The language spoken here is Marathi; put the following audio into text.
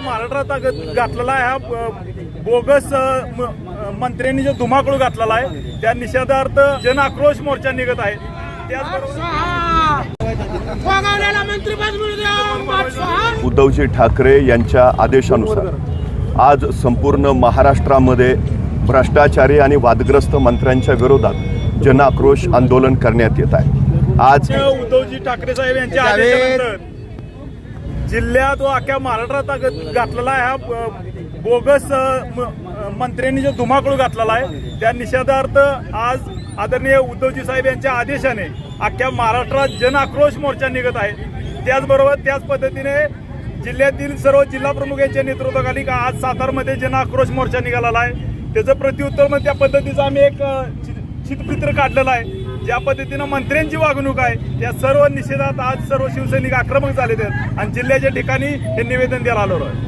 महाराष्ट्रात घातलेला आहे. हा बोगस मंत्र्यांनी जो धुमाकूळ घातलेला आहे त्या निषेधार्थ जन आक्रोश मोर्चा निघत आहे. उद्धवजी ठाकरे यांच्या आदेशानुसार आज संपूर्ण महाराष्ट्रामध्ये भ्रष्टाचारी आणि वादग्रस्त मंत्र्यांच्या विरोधात जनआक्रोश आंदोलन करण्यात येत आहे. आज उद्धवजी ठाकरे साहेब यांच्या आदेशानंतर जिल्ह्यात व अख्ख्या महाराष्ट्रात घातलेला आहे. हा बोगस म- मंत्र्यांनी जो धुमाकूळ घातलेला आहे त्या निषेधार्थ आज आदरणीय उद्धवजी साहेब यांच्या आदेशाने अख्ख्या महाराष्ट्रात जन आक्रोश मोर्चा निघत आहे. त्याचबरोबर त्याच पद्धतीने जिल्ह्यातील सर्व जिल्हा प्रमुख यांच्या नेतृत्वाखाली का आज सातारमध्ये जन आक्रोश मोर्चा निघालेला आहे. त्याचं प्रत्युत्तर मग त्या पद्धतीचं आम्ही एक अ, चि- काढलेलं आहे. ज्या पद्धतीनं मंत्र्यांची वागणूक आहे त्या सर्व निषेधात आज सर्व शिवसैनिक आक्रमक झालेत. आहेत आणि जिल्ह्याच्या ठिकाणी हे निवेदन द्यायला आलो आहे